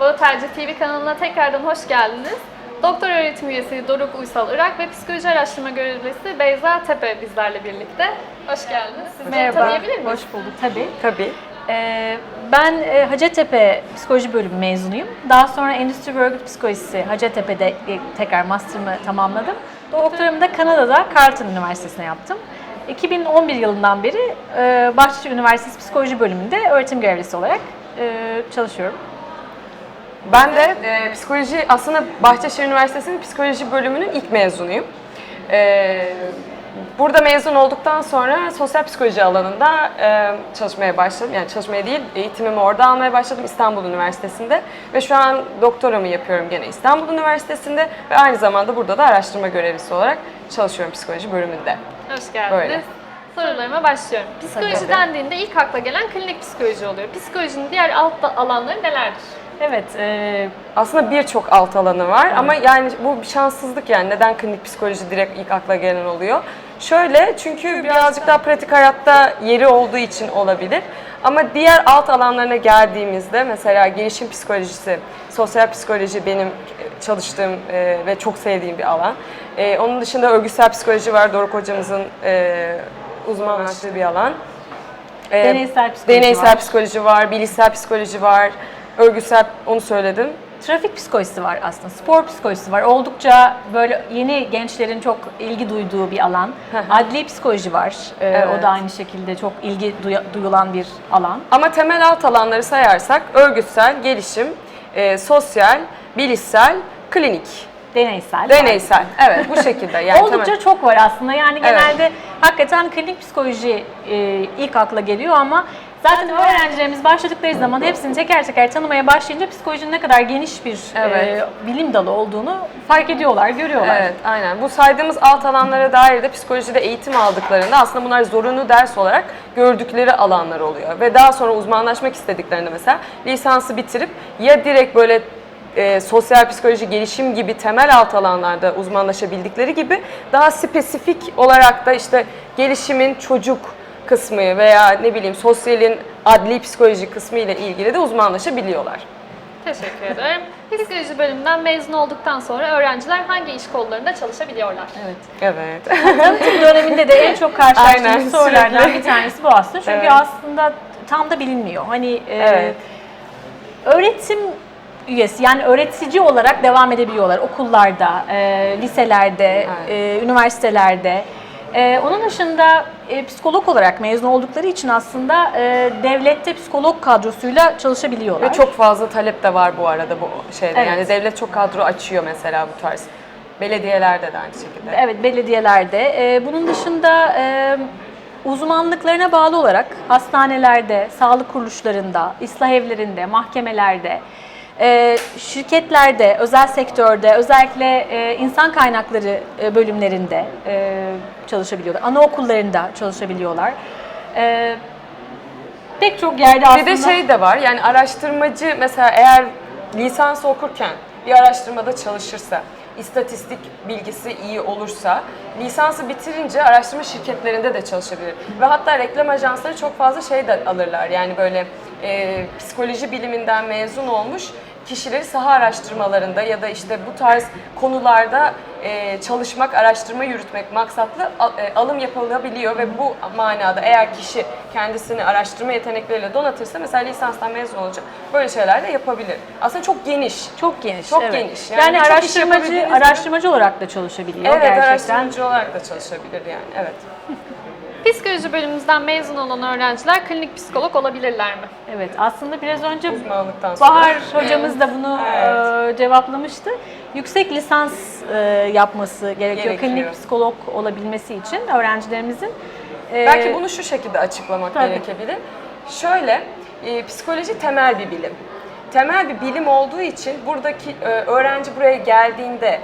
Bağı Tercih TV kanalına tekrardan hoş geldiniz. Doktor öğretim üyesi Doruk Uysal Irak ve psikoloji araştırma görevlisi Beyza Tepe bizlerle birlikte. Hoş geldiniz. Sizi tanıyabilir miyiz? Hoş bulduk tabii. Tabii. Ee, ben e, Hacettepe Psikoloji Bölümü mezunuyum. Daha sonra Endüstri ve Örgüt Psikolojisi Hacettepe'de tekrar master'ımı tamamladım. Doktoramı da Kanada'da Carleton Üniversitesi'ne yaptım. 2011 yılından beri e, Bahçeşehir Üniversitesi Psikoloji Bölümünde öğretim görevlisi olarak e, çalışıyorum. Ben de e, psikoloji, aslında Bahçeşehir Üniversitesi'nin psikoloji bölümünün ilk mezunuyum. E, burada mezun olduktan sonra sosyal psikoloji alanında e, çalışmaya başladım. Yani çalışmaya değil, eğitimimi orada almaya başladım İstanbul Üniversitesi'nde. Ve şu an doktoramı yapıyorum gene İstanbul Üniversitesi'nde ve aynı zamanda burada da araştırma görevlisi olarak çalışıyorum psikoloji bölümünde. Hoş geldiniz. Böyle. Sorularıma başlıyorum. Psikoloji Tabii. dendiğinde ilk akla gelen klinik psikoloji oluyor. Psikolojinin diğer alt alanları nelerdir? Evet, e, Aslında birçok alt alanı var ama yani bu bir şanssızlık yani neden klinik psikoloji direkt ilk akla gelen oluyor? Şöyle çünkü birazcık daha pratik hayatta yeri olduğu için olabilir. Ama diğer alt alanlarına geldiğimizde mesela gelişim psikolojisi, sosyal psikoloji benim çalıştığım e, ve çok sevdiğim bir alan. E, onun dışında örgütsel psikoloji var Doruk hocamızın e, uzmanlaştığı bir alan. E, Deneysel psikoloji deneysel var. psikoloji var, bilişsel psikoloji var, örgütsel onu söyledim. Trafik psikolojisi var aslında, spor psikolojisi var. Oldukça böyle yeni gençlerin çok ilgi duyduğu bir alan. Adli psikoloji var. Ee, Evet. O da aynı şekilde çok ilgi duya- duyulan bir alan. Ama temel alt alanları sayarsak örgütsel, gelişim, e, sosyal, bilişsel, klinik, Deneysel. deneysel. Evet bu şekilde. Yani Oldukça temel- çok var aslında. Yani Evet. genelde hakikaten klinik psikoloji e, ilk akla geliyor ama zaten öğrencilerimiz başladıkları zaman hepsini teker teker tanımaya başlayınca psikolojinin ne kadar geniş bir Evet. e, bilim dalı olduğunu fark ediyorlar, görüyorlar. Evet, aynen. Bu saydığımız alt alanlara dair de psikolojide eğitim aldıklarında aslında bunlar zorunlu ders olarak gördükleri alanlar oluyor. Ve daha sonra uzmanlaşmak istediklerinde mesela lisansı bitirip ya direkt böyle e, sosyal psikoloji gelişim gibi temel alt alanlarda uzmanlaşabildikleri gibi daha spesifik olarak da işte gelişimin çocuk kısmı veya ne bileyim sosyalin adli psikoloji kısmı ile ilgili de uzmanlaşabiliyorlar. Teşekkür ederim. Psikoloji bölümünden mezun olduktan sonra öğrenciler hangi iş kollarında çalışabiliyorlar? Evet. Evet. Tanıtım döneminde de en çok karşılaştığımız sorulardan bir tanesi bu aslında. Çünkü Evet. aslında tam da bilinmiyor. Hani e, Evet. öğretim üyesi yani öğretici olarak devam edebiliyorlar okullarda, e, liselerde, Evet. e, üniversitelerde. E, onun dışında e, psikolog olarak mezun oldukları için aslında e, devlette psikolog kadrosuyla çalışabiliyorlar. Ve çok fazla talep de var bu arada bu şeyde. Evet. Yani devlet çok kadro açıyor mesela bu tarz. Belediyelerde de aynı şekilde. Evet, belediyelerde. Ee, bunun dışında e, uzmanlıklarına bağlı olarak hastanelerde, sağlık kuruluşlarında, ıslah evlerinde, mahkemelerde, e, şirketlerde, özel sektörde, özellikle e, insan kaynakları e, bölümlerinde e, çalışabiliyorlar. Anaokullarında çalışabiliyorlar. E, pek çok yerde aslında... Bir de şey de var yani araştırmacı mesela eğer lisans okurken bir araştırmada çalışırsa, istatistik bilgisi iyi olursa lisansı bitirince araştırma şirketlerinde de çalışabilir. Ve hatta reklam ajansları çok fazla şey de alırlar yani böyle e, psikoloji biliminden mezun olmuş kişileri saha araştırmalarında ya da işte bu tarz konularda e, çalışmak, araştırma yürütmek maksatlı al- e, alım yapılabiliyor ve bu manada eğer kişi kendisini araştırma yetenekleriyle donatırsa mesela lisanstan mezun olacak böyle şeyler de yapabilir. Aslında çok geniş. çok geniş. Çok evet. geniş. Yani Yani, araştırmacı araştırmacı olarak da çalışabiliyor Evet gerçekten. araştırmacı olarak da çalışabilir yani. Evet. Psikoloji bölümümüzden mezun olan öğrenciler klinik psikolog olabilirler mi? Evet aslında biraz önce Uzmanlıktan sonra. Bahar hocamız da bunu Evet. e, cevaplamıştı. Yüksek lisans e, yapması gerekiyor, Gerekiyor. klinik psikolog olabilmesi için öğrencilerimizin. E, Belki bunu şu şekilde açıklamak Tabii. gerekebilir. Şöyle, e, psikoloji temel bir bilim. Temel bir bilim olduğu için buradaki e, öğrenci buraya geldiğinde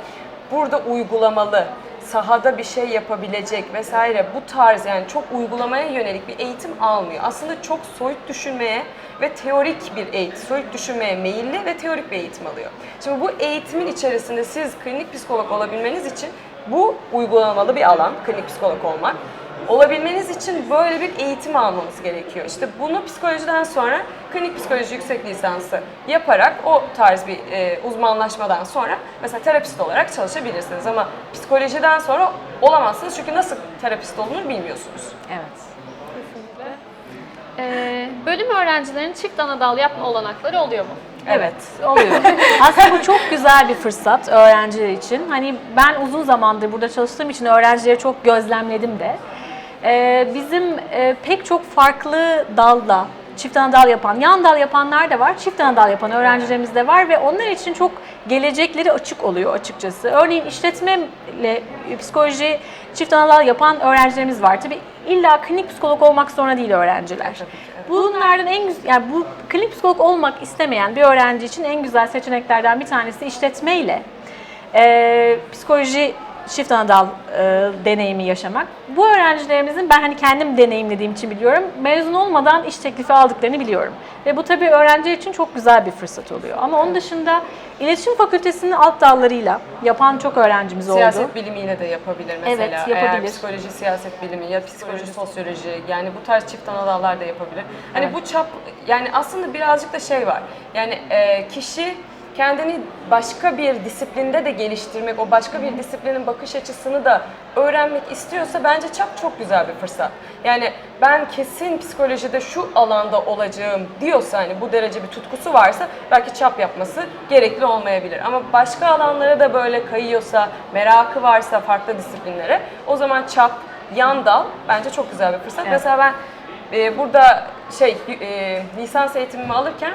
burada uygulamalı, sahada bir şey yapabilecek vesaire bu tarz yani çok uygulamaya yönelik bir eğitim almıyor. Aslında çok soyut düşünmeye ve teorik bir eğitim, soyut düşünmeye meyilli ve teorik bir eğitim alıyor. Şimdi bu eğitimin içerisinde siz klinik psikolog olabilmeniz için bu uygulamalı bir alan, klinik psikolog olmak. Olabilmeniz için böyle bir eğitim almamız gerekiyor. İşte bunu psikolojiden sonra klinik psikoloji yüksek lisansı yaparak o tarz bir e, uzmanlaşmadan sonra mesela terapist olarak çalışabilirsiniz. Ama psikolojiden sonra olamazsınız çünkü nasıl terapist olunur bilmiyorsunuz. Evet. Ee, bölüm öğrencilerinin çift ana dal yapma olanakları oluyor mu? Evet. Oluyor. Aslında bu çok güzel bir fırsat öğrenciler için. Hani ben uzun zamandır burada çalıştığım için öğrencileri çok gözlemledim de. Ee, bizim e, pek çok farklı dalda çift ana dal yapan, yan dal yapanlar da var, çift ana dal yapan öğrencilerimiz de var ve onlar için çok gelecekleri açık oluyor açıkçası. Örneğin işletmeyle psikoloji çift ana dal yapan öğrencilerimiz var. Tabii illa klinik psikolog olmak zorunda değil öğrenciler. Bunlardan en güzel, yani bu klinik psikolog olmak istemeyen bir öğrenci için en güzel seçeneklerden bir tanesi işletmeyle e, psikoloji çift anadal e, deneyimi yaşamak. Bu öğrencilerimizin ben hani kendim deneyimlediğim için biliyorum. Mezun olmadan iş teklifi aldıklarını biliyorum. Ve bu tabii öğrenci için çok güzel bir fırsat oluyor. Ama onun dışında iletişim fakültesinin alt dallarıyla yapan çok öğrencimiz oldu. Siyaset bilimiyle de yapabilir mesela. Evet, Eğer yapabilir. psikoloji, siyaset bilimi ya psikoloji, sosyoloji yani bu tarz çift ana dallar da yapabilir. Hani Evet. bu çap yani aslında birazcık da şey var. Yani e, kişi kendini başka bir disiplinde de geliştirmek, o başka bir disiplinin bakış açısını da öğrenmek istiyorsa bence çap çok güzel bir fırsat. Yani ben kesin psikolojide şu alanda olacağım diyorsa hani bu derece bir tutkusu varsa belki çap yapması gerekli olmayabilir. Ama başka alanlara da böyle kayıyorsa, merakı varsa farklı disiplinlere o zaman çap, yan dal bence çok güzel bir fırsat. Evet. Mesela ben e, burada şey e, lisans eğitimimi alırken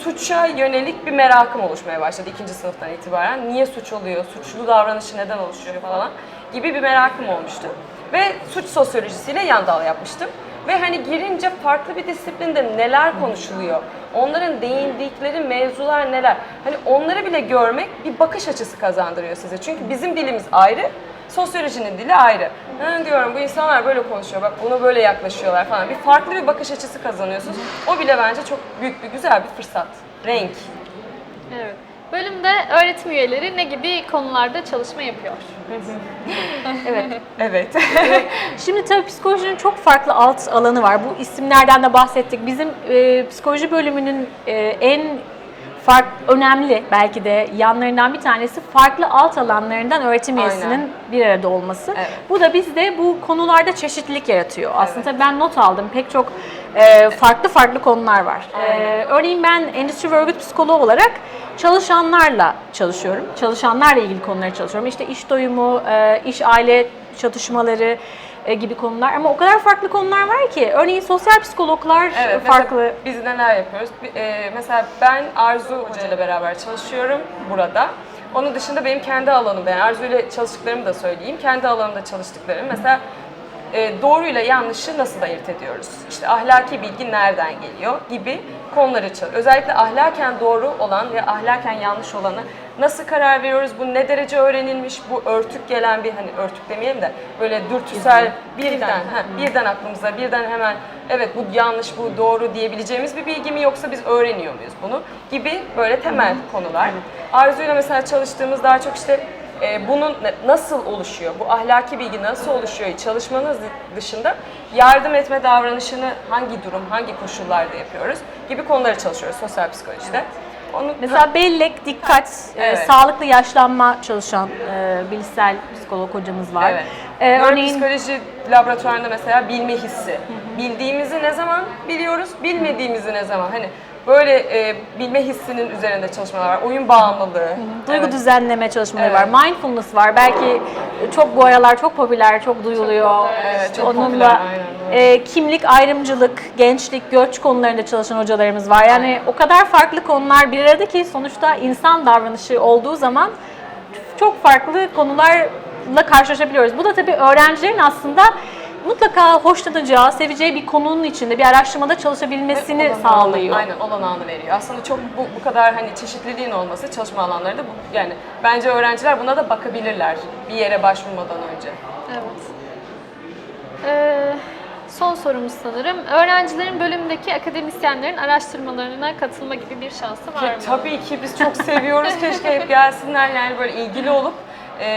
suça yönelik bir merakım oluşmaya başladı ikinci sınıftan itibaren. Niye suç oluyor, suçlu davranışı neden oluşuyor falan gibi bir merakım olmuştu. Ve suç sosyolojisiyle yan dal yapmıştım. Ve hani girince farklı bir disiplinde neler konuşuluyor, onların değindikleri mevzular neler, hani onları bile görmek bir bakış açısı kazandırıyor size. Çünkü bizim dilimiz ayrı, sosyolojinin dili ayrı. Ha, diyorum bu insanlar böyle konuşuyor, bak buna böyle yaklaşıyorlar falan. Bir farklı bir bakış açısı kazanıyorsunuz. O bile bence çok büyük bir güzel bir fırsat. Renk. Evet. Bölümde öğretim üyeleri ne gibi konularda çalışma yapıyor? Evet. Evet. Şimdi tabii psikolojinin çok farklı alt alanı var. Bu isimlerden de bahsettik. Bizim e, psikoloji bölümünün e, en fark önemli belki de yanlarından bir tanesi farklı alt alanlarından öğretim Aynen. üyesinin bir arada olması. Evet. Bu da bizde bu konularda çeşitlilik yaratıyor. Aslında tabii ben not aldım. Pek çok e, farklı farklı konular var. E, örneğin ben endüstri ve örgüt psikoloğu olarak çalışanlarla çalışıyorum. Çalışanlarla ilgili konuları çalışıyorum. İşte iş doyumu, e, iş aile çatışmaları gibi konular ama o kadar farklı konular var ki. Örneğin sosyal psikologlar Evet, farklı. Biz neler yapıyoruz? E, mesela ben Arzu Hoca ile beraber çalışıyorum burada. Onun dışında benim kendi alanımda, yani Arzu ile çalıştıklarımı da söyleyeyim. Kendi alanımda çalıştıklarım. Mesela e, doğruyla yanlışı nasıl ayırt ediyoruz? İşte ahlaki bilgi nereden geliyor gibi konuları çalışıyoruz. Özellikle ahlaken doğru olan ve ahlaken yanlış olanı nasıl karar veriyoruz? Bu ne derece öğrenilmiş? Bu örtük gelen bir hani örtük demeyelim de böyle dürtüsel birden ha, birden aklımıza birden hemen evet bu yanlış bu doğru diyebileceğimiz bir bilgi mi yoksa biz öğreniyor muyuz bunu gibi böyle temel konular. Arzu'yla mesela çalıştığımız daha çok işte e, bunun nasıl oluşuyor, bu ahlaki bilgi nasıl oluşuyor çalışmanız dışında yardım etme davranışını hangi durum, hangi koşullarda yapıyoruz gibi konuları çalışıyoruz sosyal psikolojide. Onu, Mesela bellek, dikkat, e, Evet. sağlıklı yaşlanma çalışan e, bilişsel psikolog hocamız var. Evet. E, örneğin Nöropsikoloji laboratuvarında mesela bilme hissi. Bildiğimizi ne zaman biliyoruz, bilmediğimizi ne zaman. Hani böyle e, bilme hissinin üzerinde çalışmalar var. Oyun bağımlılığı. Duygu Evet. düzenleme çalışmaları Evet. var. Mindfulness var. Belki çok bu aralar çok popüler, çok duyuluyor. Evet, çok Onunla popüler, aynen, e, kimlik, ayrımcılık, gençlik, göç konularında çalışan hocalarımız var. Yani o kadar farklı konular bir arada ki sonuçta insan davranışı olduğu zaman çok farklı konularla karşılaşabiliyoruz. Bu da tabii öğrencilerin aslında mutlaka hoşlanacağı, seveceği bir konunun içinde bir araştırmada çalışabilmesini Olanağını- sağlıyor. Aynen olanağını veriyor. Aslında çok bu, bu kadar hani çeşitliliğin olması çalışma alanları da bu, yani bence öğrenciler buna da bakabilirler bir yere başvurmadan önce. Evet. Ee, son sorumuz sanırım. Öğrencilerin bölümdeki akademisyenlerin araştırmalarına katılma gibi bir şansı var mı? tabii ki biz çok seviyoruz. Keşke hep gelsinler yani böyle ilgili olup e,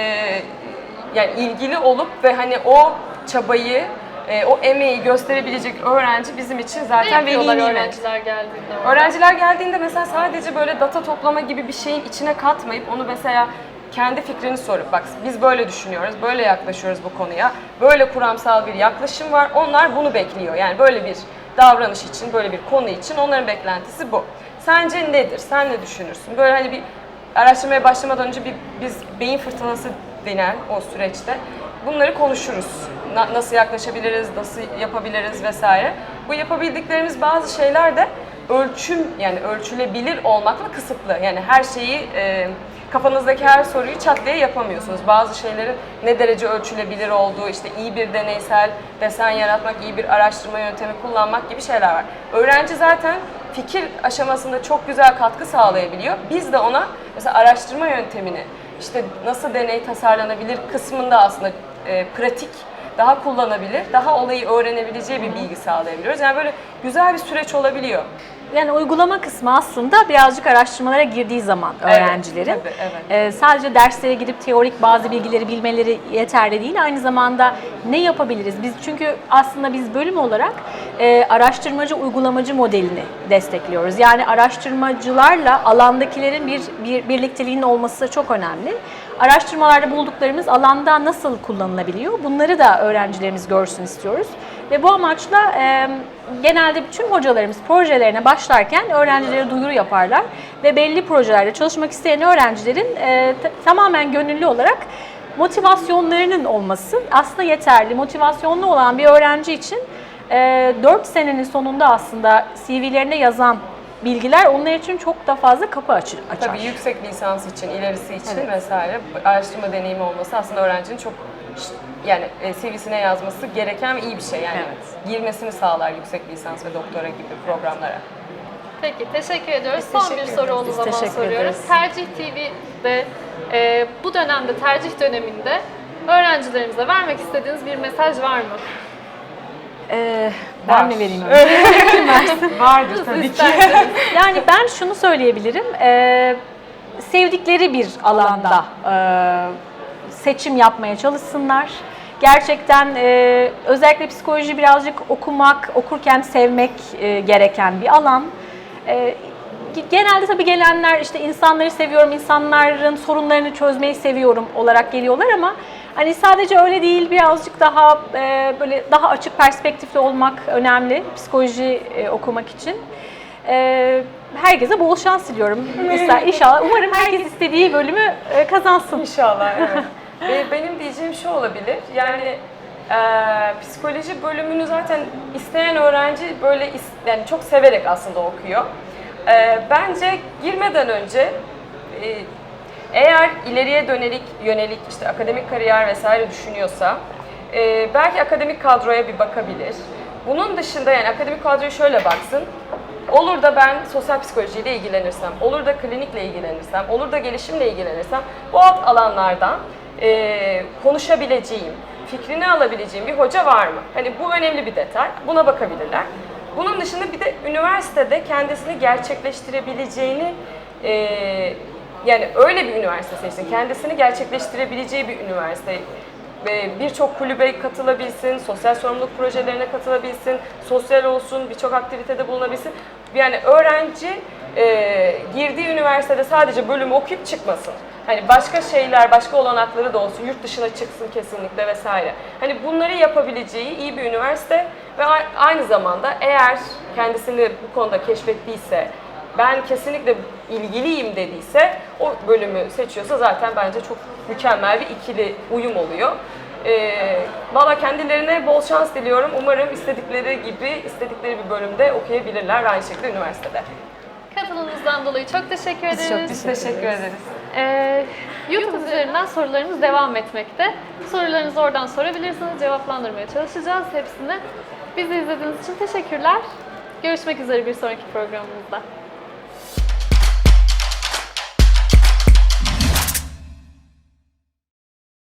yani ilgili olup ve hani o çabayı e, o emeği gösterebilecek öğrenci bizim için zaten veli nimet. öğrenciler geldiğinde orada? Öğrenciler geldiğinde mesela sadece böyle data toplama gibi bir şeyin içine katmayıp onu mesela kendi fikrini sorup bak biz böyle düşünüyoruz, böyle yaklaşıyoruz bu konuya, böyle kuramsal bir yaklaşım var, onlar bunu bekliyor. Yani böyle bir davranış için, böyle bir konu için onların beklentisi bu. Sence nedir? Sen ne düşünürsün? Böyle hani bir araştırmaya başlamadan önce bir biz beyin fırtınası denen o süreçte bunları konuşuruz. Na- nasıl yaklaşabiliriz, nasıl yapabiliriz vesaire. Bu yapabildiklerimiz bazı şeyler de ölçüm yani ölçülebilir olmakla kısıtlı. Yani her şeyi e, kafanızdaki her soruyu çat diye yapamıyorsunuz. Bazı şeylerin ne derece ölçülebilir olduğu, işte iyi bir deneysel desen yaratmak, iyi bir araştırma yöntemi kullanmak gibi şeyler var. Öğrenci zaten fikir aşamasında çok güzel katkı sağlayabiliyor. Biz de ona mesela araştırma yöntemini, işte nasıl deney tasarlanabilir kısmında aslında e, pratik daha kullanabilir, daha olayı öğrenebileceği bir bilgi sağlayabiliyoruz. Yani böyle güzel bir süreç olabiliyor. Yani uygulama kısmı aslında birazcık araştırmalara girdiği zaman Evet, öğrencilerin tabii, evet. e, sadece derslere gidip teorik bazı bilgileri bilmeleri yeterli değil. Aynı zamanda ne yapabiliriz? Biz çünkü aslında biz bölüm olarak e, araştırmacı uygulamacı modelini destekliyoruz. Yani araştırmacılarla alandakilerin bir, bir birlikteliğinin olması çok önemli. Araştırmalarda bulduklarımız alanda nasıl kullanılabiliyor? Bunları da öğrencilerimiz görsün istiyoruz. Ve bu amaçla e, genelde bütün hocalarımız projelerine başlarken öğrencilere duyuru yaparlar ve belli projelerde çalışmak isteyen öğrencilerin e, tamamen gönüllü olarak motivasyonlarının olması aslında yeterli. Motivasyonlu olan bir öğrenci için e, 4 senenin sonunda aslında CV'lerine yazan bilgiler onlar için çok da fazla kapı açır, açar. Tabii yüksek lisans için, ilerisi için Evet. vesaire araştırma deneyimi olması aslında öğrencinin çok yani e, CV'sine yazması gereken ve iyi bir şey. Yani Evet. girmesini sağlar yüksek lisans ve doktora gibi programlara. Peki teşekkür ediyoruz. Biz Son teşekkür bir soru Biz zaman soruyoruz. ederiz. Tercih TV'de e, bu dönemde tercih döneminde öğrencilerimize vermek istediğiniz bir mesaj var mı? E, Var. ben mi vereyim önce? Vardır tabii ki. Yani ben şunu söyleyebilirim. eee, sevdikleri bir alanda eee, seçim yapmaya çalışsınlar. Gerçekten eee, özellikle psikoloji birazcık okumak, okurken sevmek eee, gereken bir alan. Eee, genelde tabii gelenler işte insanları seviyorum, insanların sorunlarını çözmeyi seviyorum olarak geliyorlar ama hani sadece öyle değil birazcık daha eee, böyle daha açık perspektifli olmak önemli psikoloji eee, okumak için. Ee, herkese bol şans diliyorum. Mesela inşallah umarım herkes istediği bölümü e, kazansın. İnşallah evet. Ve benim diyeceğim şu olabilir. Yani e, psikoloji bölümünü zaten isteyen öğrenci böyle yani çok severek aslında okuyor. E, bence girmeden önce e, eğer ileriye dönelik yönelik işte akademik kariyer vesaire düşünüyorsa e, belki akademik kadroya bir bakabilir. Bunun dışında yani akademik kadroya şöyle baksın. Olur da ben sosyal psikolojiyle ilgilenirsem, olur da klinikle ilgilenirsem, olur da gelişimle ilgilenirsem bu alt alanlardan e, konuşabileceğim, fikrini alabileceğim bir hoca var mı? Hani bu önemli bir detay. Buna bakabilirler. Bunun dışında bir de üniversitede kendisini gerçekleştirebileceğini e, yani öyle bir üniversite seçsin. Kendisini gerçekleştirebileceği bir üniversite ve birçok kulübe katılabilsin, sosyal sorumluluk projelerine katılabilsin, sosyal olsun, birçok aktivitede bulunabilsin. Yani öğrenci e, girdiği üniversitede sadece bölümü okuyup çıkmasın. Hani başka şeyler, başka olanakları da olsun, yurt dışına çıksın kesinlikle vesaire. Hani bunları yapabileceği iyi bir üniversite ve aynı zamanda eğer kendisini bu konuda keşfettiyse, ben kesinlikle ilgiliyim dediyse o bölümü seçiyorsa zaten bence çok mükemmel bir ikili uyum oluyor. Ee, Valla kendilerine bol şans diliyorum. Umarım istedikleri gibi, istedikleri bir bölümde okuyabilirler aynı şekilde üniversitede. Katılımınızdan dolayı çok teşekkür ederiz. çok Biz teşekkür ederiz. Ee, YouTube üzerinden sorularımız devam etmekte. Sorularınızı oradan sorabilirsiniz. Cevaplandırmaya çalışacağız hepsini. Bizi izlediğiniz için teşekkürler. Görüşmek üzere bir sonraki programımızda.